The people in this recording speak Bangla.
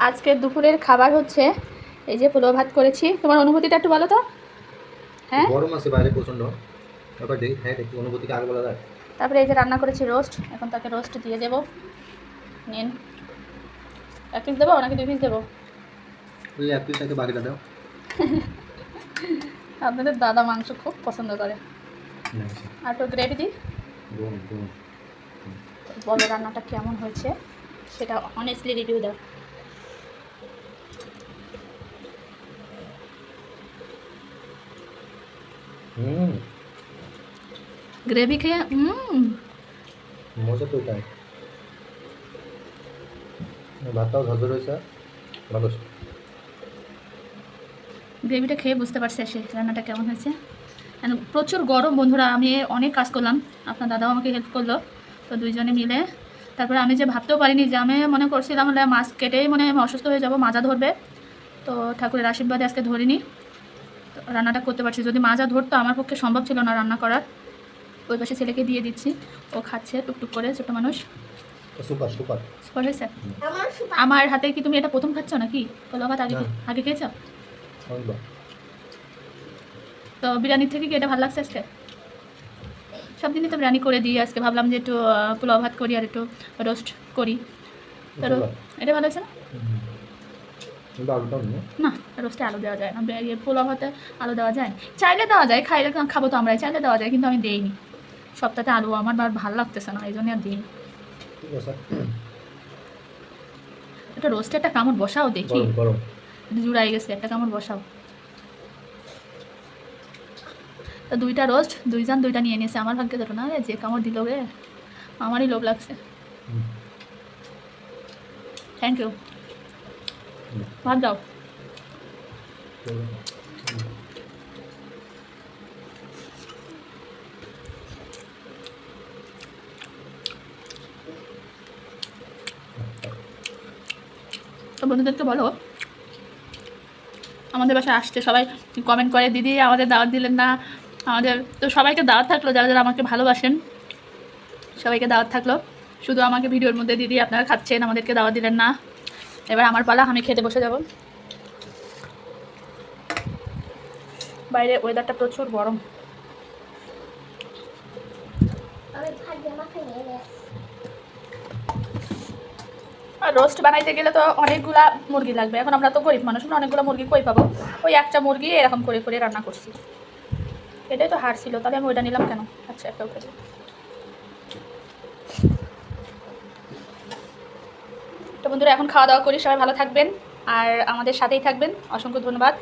আজকে দুপুরের খাবার হচ্ছে এই যে পোলাও ভাত করেছি। তোমার অনুভূতিটা একটু বলো তো। হ্যাঁ? গরম আছে বাইরে প্রচণ্ড দেখি হ্যাঁ দেখি অনুভূতিকে আগে বলা যায়। তারপরে এই যে রান্না করেছি রোস্ট এখন তাকে রোস্ট দিয়ে দেবো। নিন। এক পিস দেবো নাকি দুই পিস দেবো? ওই এক পিস বাকিটা দাও। আপনাদের দাদা মাংস খুব পছন্দ করে। আর তো গ্রেভি দিই বলো রান্নাটা কেমন হয়েছে সেটা অনেস্টলি রিভিউ দাও। গ্রেভি খেয়ে হুম। মজা তো তাই ভাতটাও ঝরঝর হয়েছে ভালো গ্রেভিটা খেয়ে বুঝতে পারছে সে রান্নাটা কেমন হয়েছে। প্রচুর গরম বন্ধুরা আমি অনেক কাজ করলাম। আপনার দাদাও আমাকে হেল্প করল তো দুইজনে মিলে। তারপরে আমি যে ভাবতেও পারিনি যে আমি মনে করছিলাম হলে মাছ কেটেই মনে হয় আমি অসুস্থ হয়ে যাব মাজা ধরবে। তো ঠাকুরের আশীর্বাদে আজকে ধরিনি। রান্নাটা করতে পারছি। যদি মাজা ধরতো আমার পক্ষে সম্ভব ছিল না রান্না করার। ওই পাশে ছেলেকে দিয়ে দিচ্ছি। ও খাচ্ছে টুকটুক করে ছোটো মানুষ। Super super. সুপার হয়েছে? আমার হাতে কি তুমি এটা প্রথম খাচ্ছ নাকি? ভাত আগে না। আগে খেয়েছো? তো বিরিয়ানির থেকে কি এটা ভালো লাগছে আজকে? সব দিনই তো বিরিয়ানি করে দিই আজকে। ভাবলাম যে একটু পোলাও ভাত করি আর একটু রোস্ট করি। তো এটা ভালো হয়েছে না? না। রোস্টে আলু দেওয়া যায় না। ইয়ে পোলাও ভাতে আলু দেওয়া যায় চাইলে দেওয়া যায় খাইলে খাব তো আমরাই। চাইলে দেওয়া যায় কিন্তু আমি দেইনি। সপ্তাহে আলু আমার আর ভালো লাগতেছে না এই জন্য আর দিইনি। এটা রোস্টে একটা কামড় বসাও দেখি। জুড়াই গেছে একটা কামড় বসাও। তো দুইটা রোস্ট দুইজন দুইটা নিয়ে নিয়েছে। আমার ভাগ্যে দুটো না রে যে কামড় দিল রে আমারই লোভ লাগছে। Thank you. ভাত দাও। তো বন্ধুদেরকে বলো, আমাদের বাসায় আসছে, সবাই কমেন্ট করে, দিদি, আমাদের দাওয়াত দিলেন না। আমাদের, তো সবাইকে দাওয়াত থাকল, যারা যারা আমাকে ভালোবাসেন, সবাইকে দাওয়াত থাকল। শুধু আমাকে ভিডিওর মধ্যে দিদি আপনারা খাচ্ছেন, আমাদেরকে দাওয়াত দিলেন না। এবার আমার পালা, আমি খেতে বসে যাব। বাইরে ওয়েদারটা প্রচুর গরম। আর রোস্ট বানাইতে গেলে তো অনেকগুলা মুরগি লাগবে। এখন আমরা তো গরিব মানুষ না অনেকগুলো মুরগি কই পাবো? ওই একটা মুরগি এরকম করে করে রান্না করছি। এটাই তো হার ছিল তাহলে আমি ওইটা নিলাম কেন? আচ্ছা একটা উঠে তো বন্ধুরা এখন খাওয়া দাওয়া করি সবাই ভালো থাকবেন। আর আমাদের সাথেই থাকবেন। অসংখ্য ধন্যবাদ।